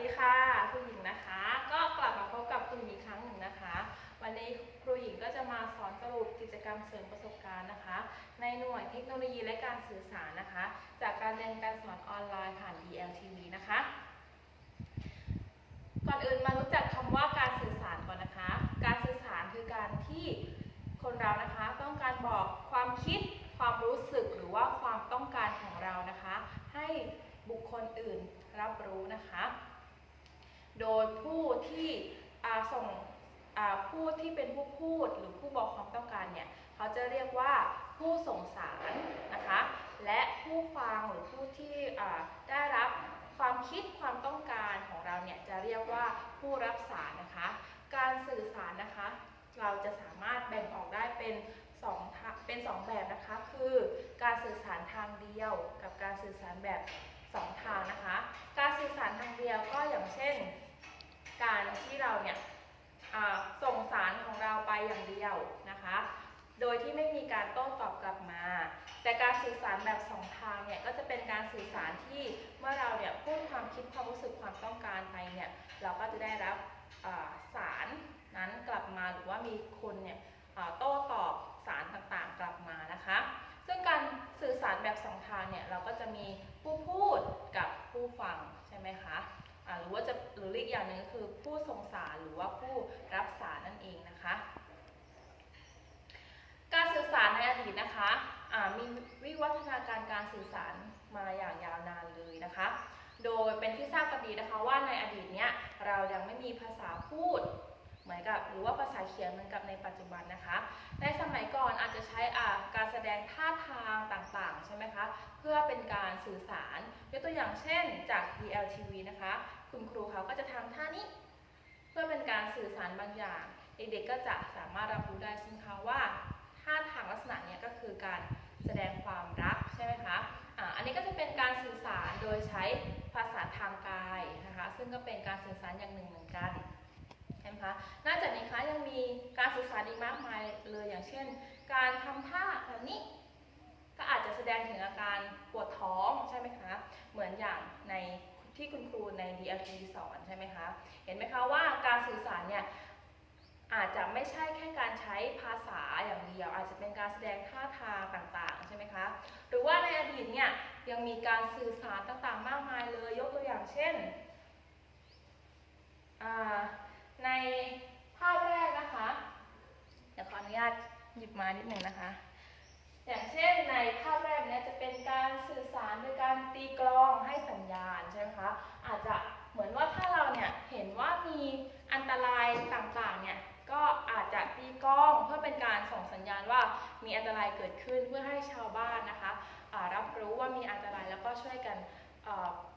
ดีค่ะครูหญิงนะคะ ก็กลับมาพบกับครูหญิงครั้งหนึ่งนะคะ วันนี้ครูหญิงก็จะมาสอนสรุปกิจกรรมเสริมประสบการณ์นะคะ ในหน่วยเทคโนโลยีและการสื่อสารนะคะ จากการเรียนการสอนออนไลน์ผ่าน DLTV นะคะ ก่อนอื่นมารู้จักคำว่าการสื่อสารก่อนนะคะ การสื่อสารคือการที่คนเรานะคะต้องการบอกความคิด ความรู้สึกหรือว่าความต้องการของเรานะคะ ให้บุคคลอื่นรับรู้นะคะ โดยผู้ที่ส่งผู้ที่เป็นผู้พูดหรือผู้บอกความต้องการเนี่ยเขาจะเรียกว่าผู้ส่งสารนะคะและผู้ฟังหรือผู้ที่ได้รับความคิดความต้องการของเราเนี่ยจะเรียกว่าผู้รับสารนะคะ การสื่อสารนะคะ เราจะสามารถแบ่งออกได้เป็นสองเป็นสองแบบนะคะ คือการสื่อสารทางเดียวกับการสื่อสารแบบสองทางนะคะ การสื่อสารทางเดียวก็อย่างเช่น การที่เราเนี่ยส่งสารของเราไปอย่างเดียวนะคะ โดยที่ไม่มีการโต้ตอบกลับมา แต่การสื่อสารแบบสองทางเนี่ยก็จะเป็นการสื่อสารที่เมื่อเราเนี่ยพูดความคิดความรู้สึกความต้องการไปเนี่ยเราก็จะได้รับสารนั้นกลับมาหรือว่ามีคนเนี่ยโต้ตอบสารต่างๆกลับมานะคะ ซึ่งการสื่อสารแบบสองทางเนี่ยเราก็จะมีผู้พูดกับผู้ฟังใช่ไหมคะ หรือว่าจะหรืออีกอย่างหนึ่งคือผู้ส่งสารหรือว่าผู้รับสารนั่นเองนะคะ การสื่อสารในอดีตนะคะมีวิวัฒนาการการสื่อสารมาอย่างยาวนานเลยนะคะ โดยเป็นที่ทราบกันดีนะคะว่าในอดีตเนี้ยเรายังไม่มีภาษาพูดเหมือนกับหรือว่าภาษาเขียนเหมือนกับในปัจจุบันนะคะ ในสมัยก่อนอาจจะใช้อาการแสดงท่าทางต่างๆใช่ไหมคะ เพื่อเป็นการสื่อสารยกตัวอย่างเช่นจาก DLTV นะคะ คุณครูเขาก็จะทำท่านี้ เพื่อเป็นการสื่อสารบางอย่าง เด็กๆก็จะสามารถรับรู้ได้ใช่ไหมคะว่าท่าทางลักษณะเนี้ยก็คือการแสดงความรักใช่ไหมคะอ่าอันนี้ก็จะเป็นการสื่อสารโดยใช้ภาษาทางกายนะคะซึ่งก็เป็นการสื่อสารอย่างหนึ่งเหมือนกันใช่ไหมคะนอกจากนี้คะยังมีการสื่อสารอีกมากมายเลยอย่างเช่น การทำท่าแบบนี้ก็อาจจะแสดงถึงอาการปวดท้องใช่ไหมคะ เหมือนอย่างใน ที่คุณครูใน DLG สอนใช่ไหมคะ เห็นไหมคะว่าการสื่อสารเนี่ยอาจจะไม่ใช่แค่การใช้ภาษาอย่างเดียว อาจจะเป็นการแสดงท่าทางต่างๆ ใช่ไหมคะ หรือว่าในอดีตเนี่ยยังมีการสื่อสารต่างๆ มากมายเลยยกตัวอย่างเช่น ในภาพแรกนะคะ เดี๋ยวขออนุญาตหยิบมานิดหนึ่งนะคะ อย่างเช่นในภาพแรกเนี้ยจะเป็นการสื่อสารโดยการตีกลองให้สัญญาณใช่ไหมคะ อาจจะเหมือนว่าถ้าเราเนี่ยเห็นว่ามีอันตรายต่างๆเนี่ยก็อาจจะตีกลองเพื่อเป็นการส่งสัญญาณว่ามีอันตรายเกิดขึ้นเพื่อให้ชาวบ้านนะคะรับรู้ว่ามีอันตรายแล้วก็ช่วยกัน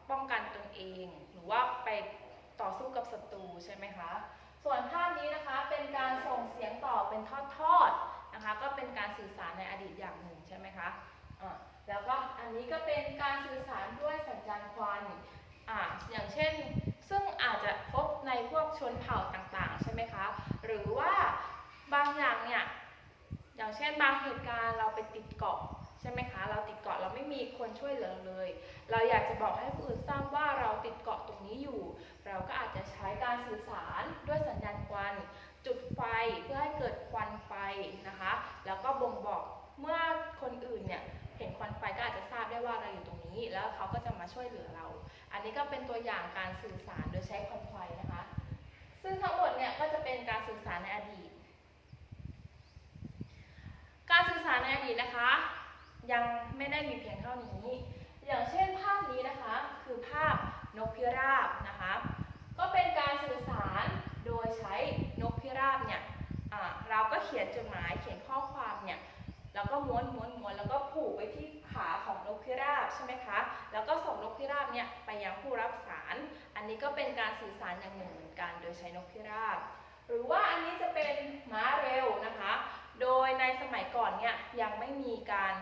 ป้องกันตนเอง หรือว่าไปต่อสู้กับศัตรูใช่ไหมคะ ส่วนภาพนี้นะคะเป็นการส่งเสียงต่อเป็นทอดๆ นะคะ ก็เป็นการสื่อสารในอดีตอย่างหนึ่งใช่ไหมคะอ่าแล้วก็อันนี้ก็เป็นการสื่อสารด้วยสัญญาณควันอ่าอย่างเช่น ซึ่งอาจจะพบในพวกชนเผ่าต่างๆ ใช่ไหมคะ หรือว่าบางอย่างเนี่ยอย่างเช่นบางเหตุการณ์เราไปติดเกาะใช่ไหมคะ เราติดเกาะเราไม่มีคนช่วยเหลือเลย เราอยากจะบอกให้ผู้อื่นทราบว่าเราติดเกาะตรงนี้อยู่ เราก็อาจจะใช้การสื่อสารด้วยสัญญาณควัน จุดไฟเพื่อให้เกิด ไฟนะคะ แล้วก็บ่งบอกเมื่อคนอื่นเนี่ยเห็นควันไฟก็อาจจะทราบได้ว่าเราอยู่ตรงนี้ แล้วเขาก็จะมาช่วยเหลือเรา อันนี้ก็เป็นตัวอย่างการสื่อสารโดยใช้ควันไฟนะคะ ซึ่งทั้งหมดเนี่ยก็จะเป็นการสื่อสารในอดีต การสื่อสารในอดีตนะคะ ยังไม่ได้มีเพียงเท่านี้ อย่างเช่นภาพนี้นะคะคือภาพนกพิราบนะคะ ก็เป็นการสื่อสารโดยใช้นกพิราบเนี่ย เราก็เขียนจดหมายเขียนข้อความเนี่ยแล้วก็ม้วนม้วนม้วนแล้วก็ผูกไว้ที่ขาของนกพิราบใช่ไหมคะ แล้วก็ส่งนกพิราบเนี่ยไปยังผู้รับสาร อันนี้ก็เป็นการสื่อสารอย่างหนึ่งเหมือนกัน โดยใช้นกพิราบ หรือว่าอันนี้จะเป็นม้าเร็วนะคะ โดยในสมัยก่อนเนี่ยยังไม่มีการ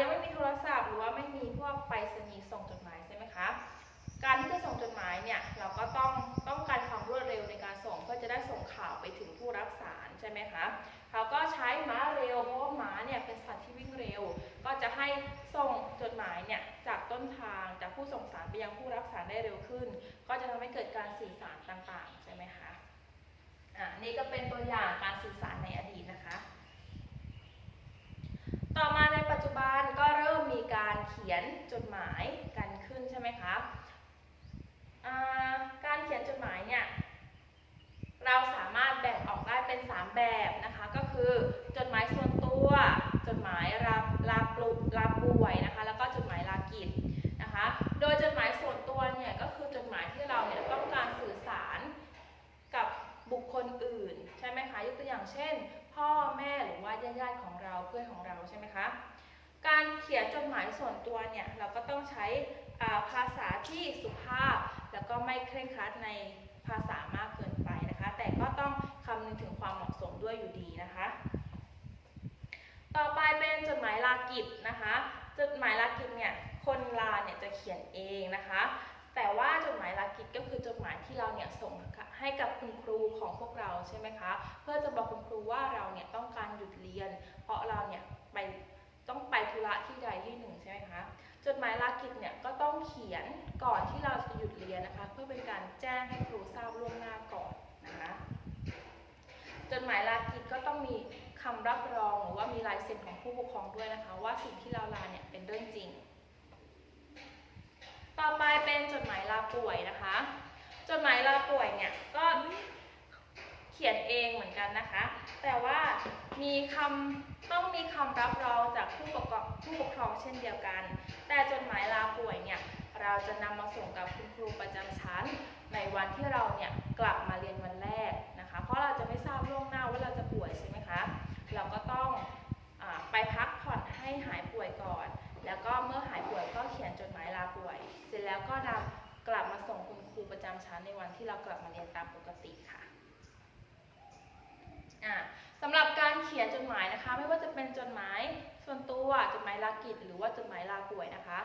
ยังไม่มีโทรศัพท์ หรือว่าไม่มีพวกไปรษณีย์ส่งจดหมายใช่ไหมคะ การที่จะส่งจดหมายเนี่ยเราก็ต้องต้องการความรวดเร็วในการส่งเพื่อจะได้ส่งข่าวไปถึงผู้รับสาร ใช่ไหมคะเขาก็ใช้ม้าเร็วเพราะว่าม้าเนี่ยเป็นสัตว์ที่วิ่งเร็ว ก็จะให้ส่งจดหมายเนี่ยจากต้นทางจากผู้ส่งสารไปยังผู้รับสารได้เร็วขึ้น ก็จะทำให้เกิดการสื่อสารต่างๆใช่ไหมคะอ่านี่ก็เป็นตัวอย่างการสื่อสารในอดีตนะคะ ต่อมาในปัจจุบันก็เริ่มมีการเขียนจดหมายกันขึ้นใช่ไหมคะอ่าการเขียนจดหมายเนี่ย เราสามารถแบ่งออกได้ เป็น 3 แบบนะคะ ก็คือจดหมายส่วนตัว จดหมายลาลาปลุกลาป่วยนะคะ แล้วก็จดหมายลากิจนะคะ โดยจดหมายส่วนตัวเนี่ยก็คือจดหมายที่เราเนี่ยต้องการสื่อสารกับบุคคลอื่นใช่ไหมคะยกตัวอย่างเช่น พ่อแม่หรือว่าญาติๆของเราเพื่อนของเราใช่ไหมคะการเขียนจดหมายส่วนตัวเนี่ยเราก็ต้องใช้อ่าภาษาที่สุภาพ แล้วก็ไม่เคร่งครัดในภาษามากเกินไปนะคะ แต่ก็ต้อง คำนึงถึงความเหมาะสมด้วยอยู่ดีนะคะ ต่อไปเป็นจดหมายลากิจนะคะ จดหมายลากิจเนี่ยคนลาเนี่ยจะเขียนเองนะคะ แต่ว่าจดหมายลากิจก็คือจดหมายที่เราเนี่ยส่งให้กับคุณครูของพวกเราใช่ไหมคะ เพื่อจะบอกคุณครูว่าเราเนี่ยต้องการหยุดเรียน เพราะเราเนี่ยไปต้องไปธุระที่ใดที่หนึ่งใช่ไหมคะ จดหมายลากิจเนี่ยก็ต้องเขียนก่อนที่เราจะหยุดเรียนนะคะ เพื่อเป็นการแจ้งให้ครูทราบล่วงหน้าน จดหมายลากิจก็ต้องมีคำรับรองหรือว่ามีลายเซ็นของผู้ปกครองด้วยนะคะ ว่าสิ่งที่เราลาเนี่ยเป็นเรื่องจริง ต่อไปเป็นจดหมายลาป่วยนะคะ จดหมายลาป่วยเนี่ยก็เขียนเองเหมือนกันนะคะ แต่ว่ามีคำต้องมีคำรับรองจากผู้ปกครองผู้ปกครองเช่นเดียวกัน แต่จดหมายลาป่วยเนี่ยเราจะนำมาส่งกับคุณครูประจำชั้น ในวันที่เราเนี่ยกลับมาเรียนวันแรก เพราะเราจะไม่ทราบล่วงหน้าว่าเราจะป่วยใช่ไหมคะ เราก็ต้องอไปพักผ่อนให้หายป่วยก่อน แล้วก็เมื่อหายป่วยก็เขียนจดหมายลาป่วย เสร็จแล้วก็นำกลับมาส่งคุณครูประจำชั้นในวันที่เรากลับมาเรียนตามปกติค่ะสำหรับการเขียนจดหมายนะคะ ไม่ว่าจะเป็นจดหมายส่วนตัวจดหมายลากิจ หรือว่าจดหมายลาป่วยนะคะ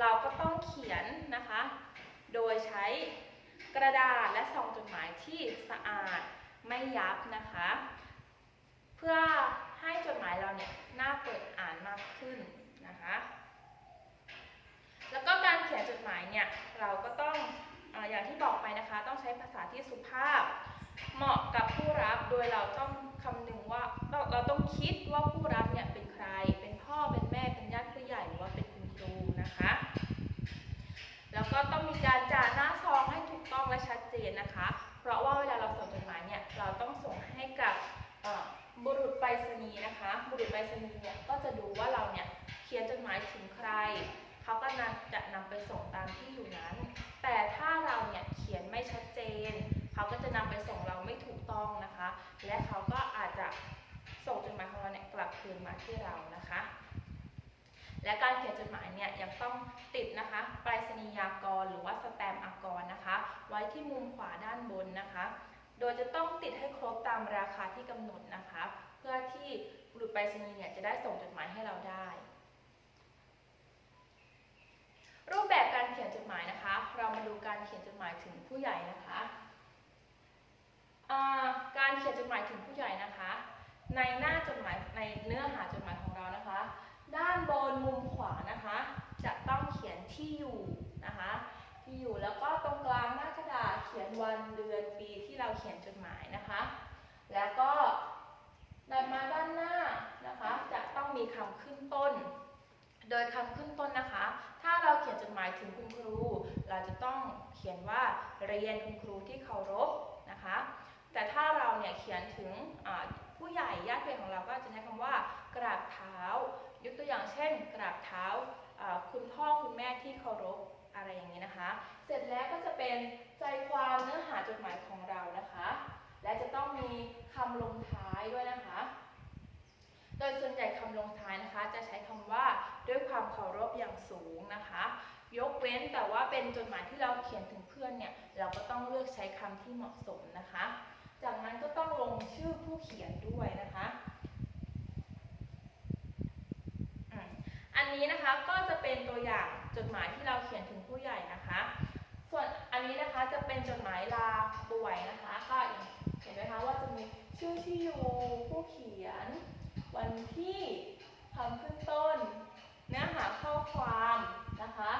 เราก็ต้องเขียนนะคะ โดยใช้ กระดาษและซองจดหมายที่สะอาดไม่ยับนะคะ เพื่อให้จดหมายเราเนี่ยน่าเปิดอ่านมากขึ้นนะคะ แล้วก็การเขียนจดหมายเนี่ยเราก็ต้องออย่างที่บอกไปนะคะ ต้องใช้ภาษาที่สุภาพ เหมาะกับผู้รับโดยเราต้องคำนึงว่าเราเราต้องคิดว่าผู้รับเนี่ยเป็นใคร เป็นพ่อเป็นแม่เป็นญาติผู้ใหญ่หรือว่าเป็นคุณครูนะคะ แล้วก็ต้องมีการ องและชัดเจนนะคะ เพราะว่าเวลาเราส่งจดหมายเนี่ยเราต้องส่งให้กับบุรุษไปรษณีย์นะคะ บุรุษไปรษณีย์เนี่ยก็จะดูว่าเราเนี่ยเขียนจดหมายถึงใคร เขาก็นำจะนำไปส่งตามที่อยู่นั้น แต่ถ้าเราเนี่ยเขียนไม่ชัดเจน เขาก็จะนำไปส่งเราไม่ถูกต้องนะคะ และเขาก็อาจจะส่งจดหมายของเราเนี่ยกลับคืนมาที่เรานะคะ และการเขียนจดหมายเนี่ยยังต้องติดนะคะ ไปรษณียากรหรือว่าสแต ไว้ที่มุมขวาด้านบนนะคะ โดยจะต้องติดให้ครบตามราคาที่กำหนดนะคะ เพื่อที่บุรุษไปรษณีย์เนี่ยจะได้ส่งจดหมายให้เราได้ รูปแบบการเขียนจดหมายนะคะ เรามาดูการเขียนจดหมายถึงผู้ใหญ่นะคะการเขียนจดหมายถึงผู้ใหญ่นะคะ ในหน้าจดหมายในเนื้อหาจดหมายของเรานะคะ ด้านบนมุมขวานะคะ จะต้องเขียนที่อยู่นะคะ ที่อยู่แล้วก็ตรงกลางหน้ากระดาษเขียนวันเดือนปีที่เราเขียนจดหมายนะคะ แล้วก็ดันมาด้านหน้านะคะ จะต้องมีคำขึ้นต้น โด ยคำขึ้นต้นนะคะ ถ้าเราเขียนจดหมายถึงคุณครู เราจะต้องเขียนว่าเรียนคุณครูที่เคารพนะคะ แต่ถ้าเราเนี่ยเขียนถึงผู้ใหญ่ญาติเพื่อนของเราก็จะใช้คำว่ากราบเท้า ยกตัวอย่างเช่น กราบเท้าอ่าคุณพ่อคุณแม่ที่เคารพอะไรอย่างนี้นะคะ เสร็จแล้วก็จะเป็นใจความเนื้อหาจดหมายของเรานะคะ และจะต้องมีคำลงท้ายด้วยนะคะ โดยส่วนใหญ่คำลงท้ายนะคะ จะใช้คำว่า ว้นแต่ว่าเป็นจดหมายที่เราเขียนถึงเพื่อนเนี่ยเราก็ต้องเลือกใช้คำที่เหมาะสมนะคะ จากนั้นก็ต้องลงชื่อผู้เขียนด้วยนะคะอันนี้นะคะก็จะเป็นตัวอย่างจดหมายที่เราเขียนถึงผู้ใหญ่นะคะ ส่วนอันนี้นะคะจะเป็นจดหมายลาป่วยนะคะก็เห็นไหมคะว่าจะมีชื่อที่อยู่ผู้เขียน วันที่คำขึ้น เนื้อหาข้อความนะคะ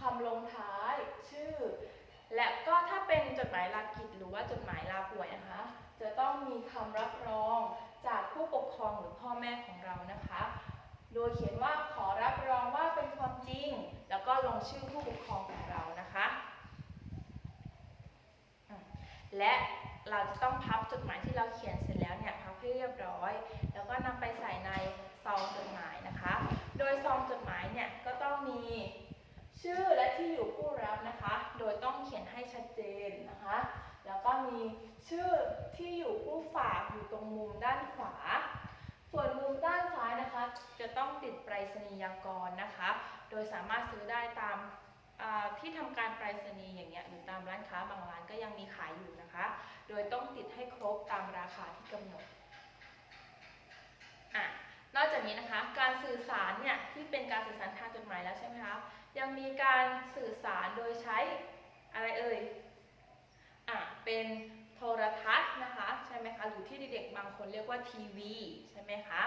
คำลงท้ายชื่อ และก็ถ้าเป็นจดหมายลากิจหรือว่าจดหมายลาป่วยนะคะ จะต้องมีคำรับรองจากผู้ปกครองหรือพ่อแม่ของเรานะคะำว่าขอรับรองว่าเป็นความจริง แล้วก็ลง ชื่อผู้ปกครองของเรานะคะ และเราจะต้องพับจดหมายที่เราเขียนเสร็จแล้วเนี่ยพับให้เรียบร้อย แล้วก็นำไปใส่ในซองจดหมายนะคะ โดยซองจดหมายเนี่ยก็ต้องมีชื่อและที่อยู่ผู้รับนะคะ โดยต้องเขียนให้ชัดเจนนะคะ แล้วก็มีชื่อที่อยู่ผู้ฝากอยู่ตรงมุมด้านขวา ส่วนมุมด้านซ้ายนะคะ จะต้องติดไปรษณียากรนะคะ โดยสามารถซื้อได้ตามที่ทำการไปรษณีย์อย่างเงี้ยหรือตามร้านค้าบางร้านก็ยังมีขายอยู่นะคะ โดยต้องติดให้ครบตามราคาที่กำหนดอะนอกจากนี้นะคะ การสื่อสารเนี่ยที่เป็นการสื่อสารทางจดหมายแล้วใช่ไหมคะยังมีการสื่อสารโดยใช้อะไรเอ่ยอะเป็น ทรทัศน์นะคะใช่ไหมคะหรือที่เด็กๆบางคนเรียกว่าทีวีใช่ไหมคะ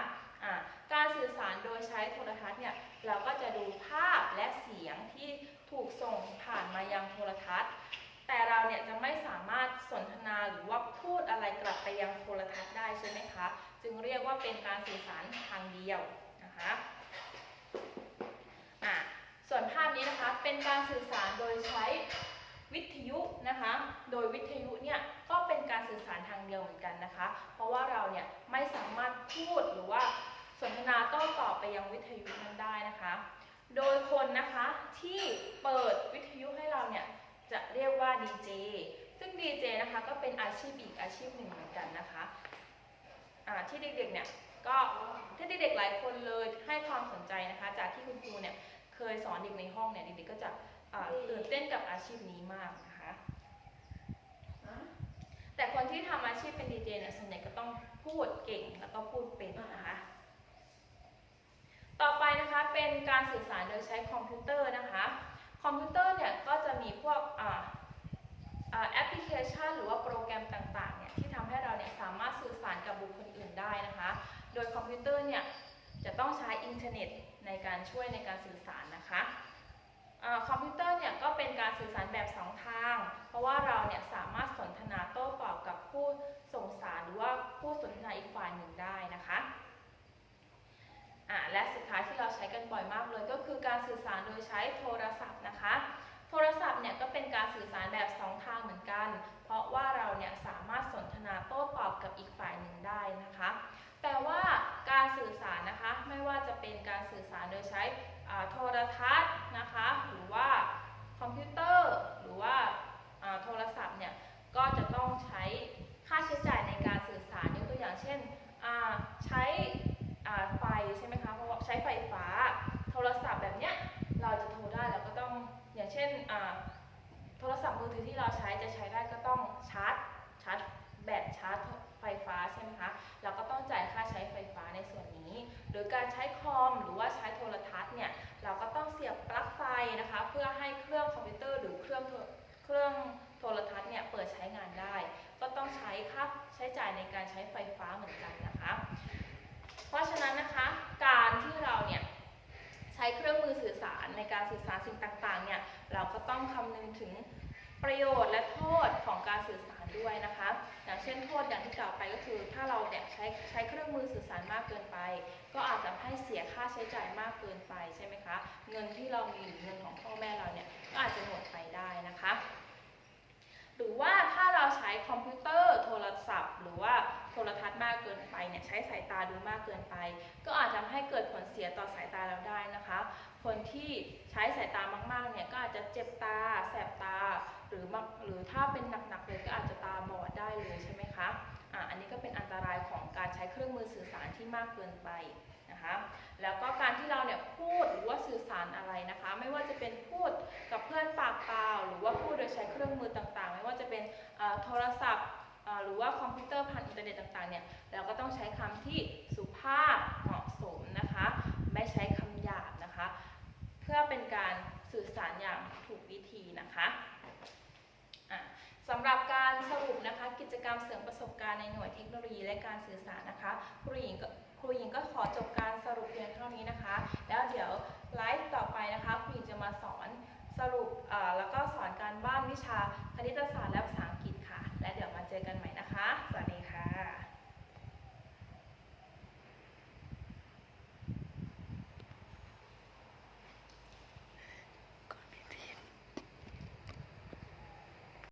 ะการสื่อสารโดยใช้โทรทัศน์เนี่ยเราก็จะดูภาพและเสียงที่ถูกส่งผ่านมายังโทรทัศน์ แต่เราเนี่ยจะไม่สามารถสนทนาหรือว่าพูดอะไรกลับไปยังโทรทัศน์ได้ใช่ไหมคะจึงเรียกว่าเป็นการสื่อสารทางเดียวนะคะส่วนภาพนี้นะคะเป็นการสื่อสารโดยใช้ วิทยุนะคะ โดยวิทยุเนี่ยก็เป็นการสื่อสารทางเดียวเหมือนกันนะคะ เพราะว่าเราเนี่ยไม่สามารถพูดหรือว่าสนทนาโต้ตอบไปยังวิทยุนั้นได้นะคะ โดยคนนะคะที่เปิดวิทยุให้เราเนี่ยจะเรียกว่าดีเจ ซึ่งดีเจนะคะก็เป็นอาชีพอีกอาชีพหนึ่งเหมือนกันนะคะที่เด็กๆเนี่ยก็ที่เด็กๆหลายคนเลยให้ความสนใจนะคะ จากที่คุณครูเนี่ยเคยสอนเด็กในห้องเนี่ยเด็กๆก็จะ ตื่นเต้นกับอาชีพนี้มากนะคะแต่คนที่ทำอาชีพเป็นดีเจเนี่ยส่วนใหญ่ก็ต้องพูดเก่งแล้วก็พูดเป็นนะคะ ต่อไปนะคะเป็นการสื่อสารโดยใช้คอมพิวเตอร์นะคะ คอมพิวเตอร์เนี่ยก็จะมีพวกอ่าอ่าแอปพลิเคชัน หรือว่าโปรแกรมต่างๆเนี่ยที่ทำให้เราเนี่ยสามารถสื่อสารกับบุคคลอื่นได้นะคะ โดยคอมพิวเตอร์เนี่ยจะต้องใช้อินเทอร์เน็ตในการช่วยในการสื่อสารนะคะอ่า คอมพิวเตอร์เนี่ยก็เป็นการสื่อสารแบบสองทาง เพราะว่าเราเนี่ยสามารถสนทนาโต้ตอบกับผู้ส่งสารหรือว่าผู้สนทนาอีกฝ่ายหนึ่งได้นะคะอะและสุดท้ายที่เราใช้กันบ่อยมากเลยก็คือการสื่อสารโดยใช้โทรศัพท์นะคะ โทรศัพท์เนี่ยก็เป็นการสื่อสารแบบสองทางเหมือนกัน เพราะว่าเราเนี่ยสามารถสนทนาโต้ตอบกับอีกฝ่ายหนึ่งได้นะคะ แต่ว่าการสื่อสารนะคะไม่ว่าจะเป็นการสื่อสารโดยใช้โทรทัศน์ ถึงประโยชน์และโทษของการสื่อสารด้วยนะคะ อย่างเช่นโทษอย่างที่กล่าวไปก็คือ ถ้าเราเนี่ยใช้ใช้เครื่องมือสื่อสารมากเกินไป ก็อาจจะให้เสียค่าใช้จ่ายมากเกินไปใช่ไหมคะ เงินที่เรามีหรือเงินของพ่อแม่เราเนี่ยก็อาจจะหมดไปได้นะคะ หรือว่าถ้าเราใช้คอมพิวเตอร์โทรศัพท์ หรือว่าโทรทัศน์มากเกินไปเนี่ยใช้สายตาดูมากเกินไป ก็อาจจะทำให้เกิดผลเสียต่อสายตาเราได้นะคะ คนที่ใช้สายตามากๆเนี่ยก็อาจจะเจ็บตา แสบตา หรือหรือถ้าเป็นหนักๆเลยก็อาจจะตาบอดได้เลยใช่ไหมคะอะอันนี้ก็เป็นอันตรายของการใช้เครื่องมือสื่อสารที่มากเกินไปนะคะแล้วก็การที่เราเนี่ยพูดหรือว่าสื่อสารอะไรนะคะ ไม่ว่าจะเป็นพูดกับเพื่อนปากเปล่า หรือว่าพูดโดยใช้เครื่องมือต่างๆ ไม่ว่าจะเป็นโทรศัพท์หรือว่าคอมพิวเตอร์ผ่านอินเทอร์เน็ตต่างๆเนี่ยเราก็ต้องใช้คำที่สุภาพเหมาะสมนะคะ ไม่ใช้คำหยาบนะคะ เพื่อเป็นการสื่อสารอย่างถูกวิธีนะคะะสำหรับการสรุปนะคะกิจกรรมเสริมประสบการณ์ในหน่วยเทคโนโลยีและการสื่อสารนะคะครูหญิงก็ครูหญิงก็ขอจบการสรุปเพียงเท่านี้นะคะ แล้วเดี๋ยวไลฟ์ต่อไปนะคะครูหญิงจะมาสอนสรุปแล้วก็สอนการบ้านวิชาคณิตศาสตร์และภาษาอังกฤษค่ะ และเดี๋ยวมาเจอกันใหม่นะคะ สวัสดี